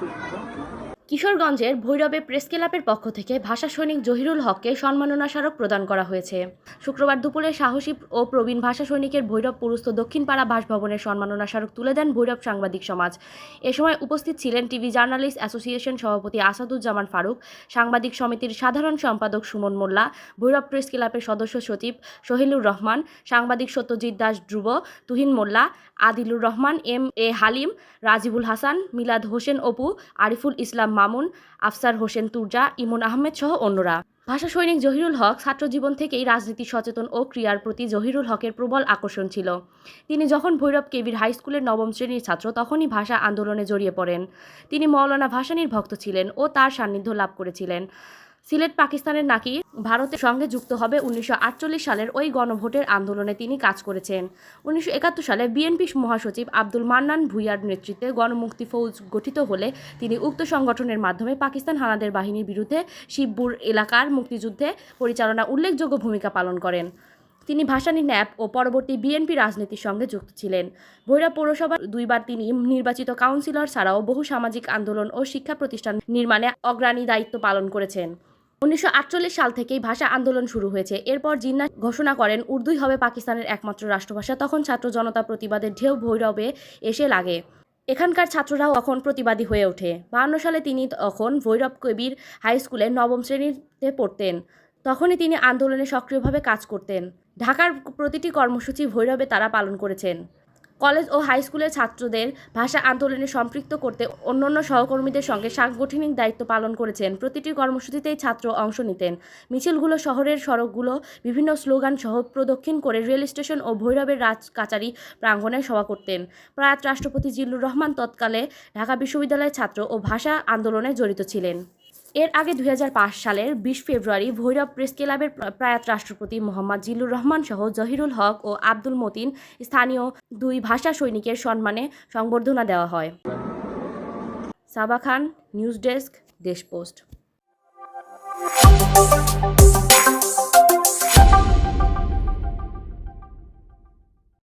저, কিশোরগঞ্জের ভৈরবে প্রেস ক্লাবের পক্ষ থেকে ভাষা সৈনিক জহিরুল হককে সম্মাননা স্মারক প্রদান করা হয়েছে। শুক্রবার দুপুরে সাহসী ও প্রবীণ ভাষা সৈনিকের ভৈরব পুরুস্ত দক্ষিণপাড়া বাসভবনের সম্মাননা স্মারক তুলে দেন ভৈরব সাংবাদিক সমাজ। এ সময় উপস্থিত ছিলেন টিভি জার্নালিস্ট অ্যাসোসিয়েশন সভাপতি আসাদুজ্জামান ফারুক, সাংবাদিক সমিতির সাধারণ সম্পাদক সুমন মোল্লা, ভৈরব প্রেস ক্লাবের সদস্য সচিব সোহেলুর রহমান, সাংবাদিক সত্যজিৎ দাস ধ্রুব, তুহিন মোল্লা, আদিলুর রহমান, এম এ হালিম, রাজিবুল হাসান, মিলাদ হোসেন অপু, আরিফুল ইসলাম মামুন, আফসার হোসেন তুর্জা, ইমন আহমেদ সহ অন্যরা। ভাষা সৈনিক জহিরুল হক ছাত্র জীবন থেকেই রাজনীতি সচেতন ও ক্রিয়ার প্রতি জহিরুল হকের প্রবল আকর্ষণ ছিল। তিনি যখন ভৈরব কেবির হাই স্কুলের নবম শ্রেণির ছাত্র, তখনই ভাষা আন্দোলনে জড়িয়ে পড়েন। তিনি মৌলানা ভাসানীর ভক্ত ছিলেন ও তার সান্নিধ্য লাভ করেছিলেন। সিলেট পাকিস্তানের নাকি ভারতের সঙ্গে যুক্ত হবে উনিশশো আটচল্লিশ সালের ওই গণভোটের আন্দোলনে তিনি কাজ করেছেন। উনিশশো একাত্তর সালে বিএনপি মহাসচিব আব্দুল মান্নান ভুইয়ার নেতৃত্বে গণমুক্তি ফৌজ গঠিত হলে তিনি উক্ত সংগঠনের মাধ্যমে পাকিস্তান হানাদের বাহিনীর বিরুদ্ধে শিবপুর এলাকার মুক্তিযুদ্ধে পরিচালনা উল্লেখযোগ্য ভূমিকা পালন করেন। তিনি ভাসানী ন্যাপ ও পরবর্তী বিএনপি রাজনীতির সঙ্গে যুক্ত ছিলেন। ভৈরব পৌরসভার দুইবার তিনি নির্বাচিত কাউন্সিলর ছাড়াও বহু সামাজিক আন্দোলন ও শিক্ষা প্রতিষ্ঠান নির্মাণে অগ্রণী দায়িত্ব পালন করেছেন। উনিশশো আটচল্লিশ সাল থেকেই ভাষা আন্দোলন শুরু হয়েছে। এরপর জিন্না ঘোষণা করেন, উর্দুই হবে পাকিস্তানের একমাত্র রাষ্ট্রভাষা। তখন ছাত্র জনতা প্রতিবাদের ঢেউ ভৈরবে এসে লাগে। এখানকার ছাত্ররাও তখন প্রতিবাদী হয়ে ওঠে। বাহান্ন সালে তিনি তখন ভৈরব কবির হাই স্কুলে নবম শ্রেণীতে পড়তেন। তখনই তিনি আন্দোলনে সক্রিয়ভাবে কাজ করতেন। ঢাকার প্রতিটি কর্মসূচি ভৈরবে তারা পালন করেছেন। কলেজ ও হাই স্কুলের ছাত্রদের ভাষা আন্দোলনে সম্পৃক্ত করতে অন্যান্য সহকর্মীদের সঙ্গে সাংগঠনিক দায়িত্ব পালন করেছেন। প্রতিটি কর্মসূচিতেই ছাত্র অংশ নিতেন। মিছিলগুলো শহরের সড়কগুলো, বিভিন্ন স্লোগান সহ প্রদক্ষিণ করে রেল স্টেশন ও ভৈরবের রাজ কাচারি প্রাঙ্গণে সভা করতেন। প্রয়াত রাষ্ট্রপতি জিল্লুর রহমান তৎকালে ঢাকা বিশ্ববিদ্যালয়ের ছাত্র ও ভাষা আন্দোলনে জড়িত ছিলেন। এর আগে দুই হাজার পাঁচ সালের বিশ ফেব্রুয়ারি ভৈরব প্রেস ক্লাবের প্রয়াত রাষ্ট্রপতি মোহাম্মদ জিল্লুর রহমান সহ জহিরুল হক ও আব্দুল মতিন স্থানীয় দুই ভাষা সৈনিকের সম্মানে সংবর্ধনা দেওয়া হয়। Saba Khan, news desk, Desh post.